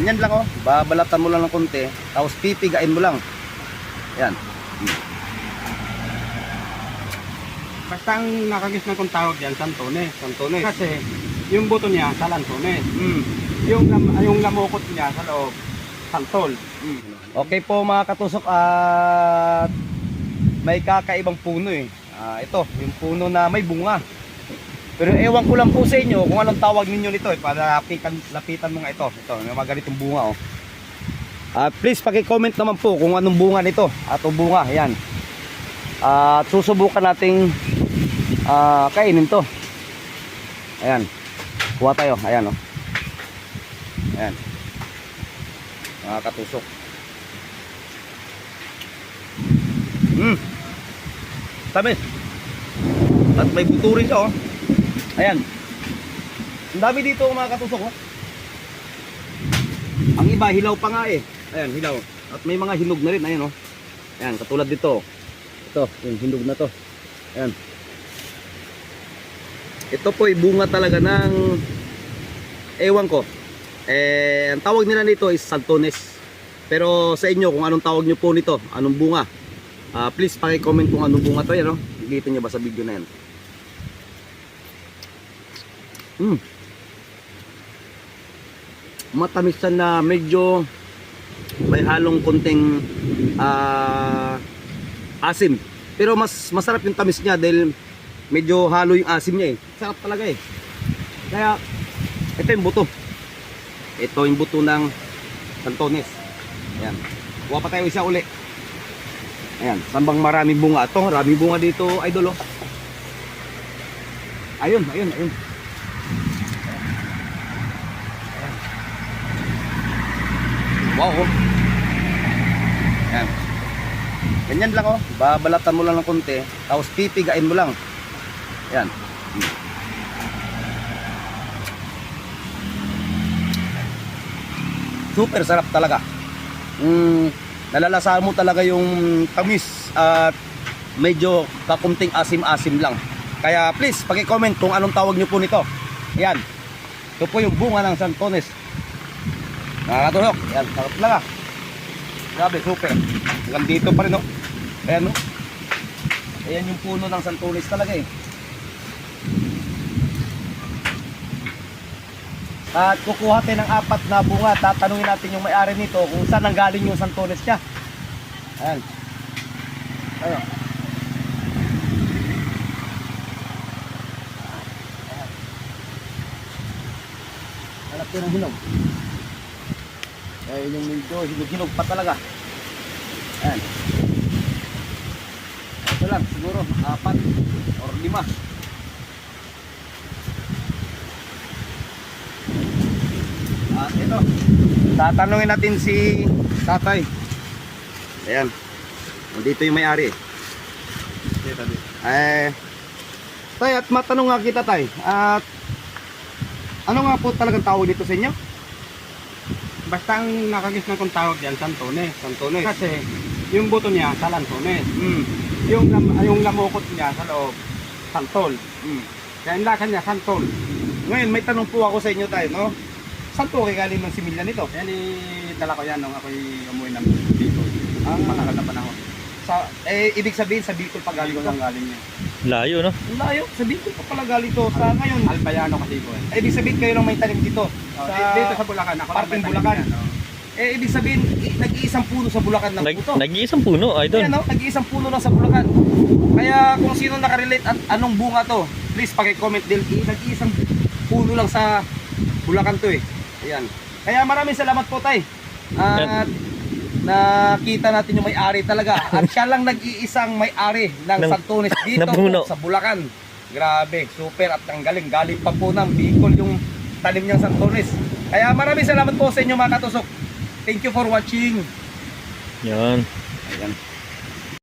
Ganyan lang oh. Babalatan mo lang ng konti. Tapos pipigain mo lang. Yan. Basta ang nakagisna kong tawag yan, Santones. Santones. Kasi yung buto niya sa Lantones. Mm. Yung, lam- yung lamukot niya sa loob, Santol. Okay po mga katusok at may kakaibang puno eh. Ah, ito, yung puno na may bunga. Pero ewan ko lang po sa inyo kung anong tawag ninyo nito eh. Para lapitan, lapitan mo nga ito. Ito, may mga ganitong bunga oh. Ah, please paki-comment naman po kung anong bunga nito. Ato bunga, yan. At susubukan nating ah, kainin to. Ayan. Kuha tayo. Ayan oh. Ayan. Mga katusok. Hmm. Tamis. At may buto rin siya oh. Ayan. Ang dami dito mga katusok oh. Ang iba hilaw pa nga eh. Ayan, hilaw. At may mga hinog na rin, ayan oh. Ayan, katulad dito. Ito, yung hinog na to. Ayan. Ito po ay bunga talaga ng ewan ko. Eh, ang tawag nila nito is Santones. Pero sa inyo, kung anong tawag nyo po nito, anong bunga, ah, please paki-comment kung anong bunga to yan, no? Nakikita nyo ba sa video na yan? Mm. Matamis na medyo may halong konting ah, asim. Pero mas masarap yung tamis niya dahil medyo halo yung asim niya eh. Sarap talaga eh. Kaya ito yung buto. Ito yung buto ng Santones. Ayan. Kuha pa tayo isa uli. Ayan. Sambang maraming bunga. Ito, maraming bunga dito, idol oh. Ayun, ayun, ayun. Wow oh. Ayan. Ganyan lang oh. Babalatan mo lang ng konti. Tapos pipigain mo lang. Ayan. super sarap talaga. Mm, nalalasahan mo talaga yung tamis at medyo kakunting asim-asim lang. Kaya please, paki-comment kung anong tawag niyo po nito. Yan. Ito po yung bunga ng Santones. Nakakatulog. Yan, sarap talaga. Grabe, super. Hanggang dito pa rin, no? Ayan, no? Ayan yung puno ng Santones talaga, eh. At kukuha tayo ng apat na bunga. Tatanungin natin yung may-ari nito kung saan nanggaling yung santones niya. Ayan. Ayan. Hanap tayo ng hinog. Ayan yung medyo hinog-hinog pa talaga. Ayan. Ito lang, siguro apat or lima. At ito, tatanungin natin si tatay. Ayan. Nandito yung may-ari. Dito, dito. Eh, tay, at matanong nga kita tay. At ano nga po talagang tawag dito sa inyo? Basta ang nakagisna kong tawag yan, Santones. Santones. Kasi yung buto niya sa Lantones. Mm. Yung, lam- yung lamukot niya sa loob, Santol. Mm. Kaya ang lasa niya, Santol. Ngayon, may tanong po ako sa inyo tayo, no? Saan po kayo galing ng similya nito? Yan dala ko yan nung ako'y umuwi ng Bicol. Ah. Ang matagal na panahon. Sa, eh, ibig sabihin sa Bicol pa galing Bicol to. ang galing niya. Layo, no? Layo, sa Bicol pa pala galing to. Sa ngayon, Albayano kasi ko eh. eh, ibig sabihin kayo lang may tanim dito. Oh, Sa, di- dito sa Bulacan. Ako lang parteng may Bulacan. yan, oh. eh, ibig sabihin, nag-iisang puno sa Bulacan ng Nag, puto. nag-iisang puno, idol. Ayan, no? nag-iisang puno lang sa Bulacan. Kaya kung sino nakarelate at anong bunga to, please paki-comment din. Nag-iisang puno lang sa Bulacan to eh. Ayan. Kaya maraming salamat po tay. At nakita natin yung may-ari talaga. At siya lang nag-iisang may-ari ng Ng- Santones dito po sa Bulacan. Grabe, super at ang galing. Galing pa po ng Bicol yung talim niyang Santones. Kaya maraming salamat po sa inyo mga katusok. Thank you for watching. Yan. Ayan.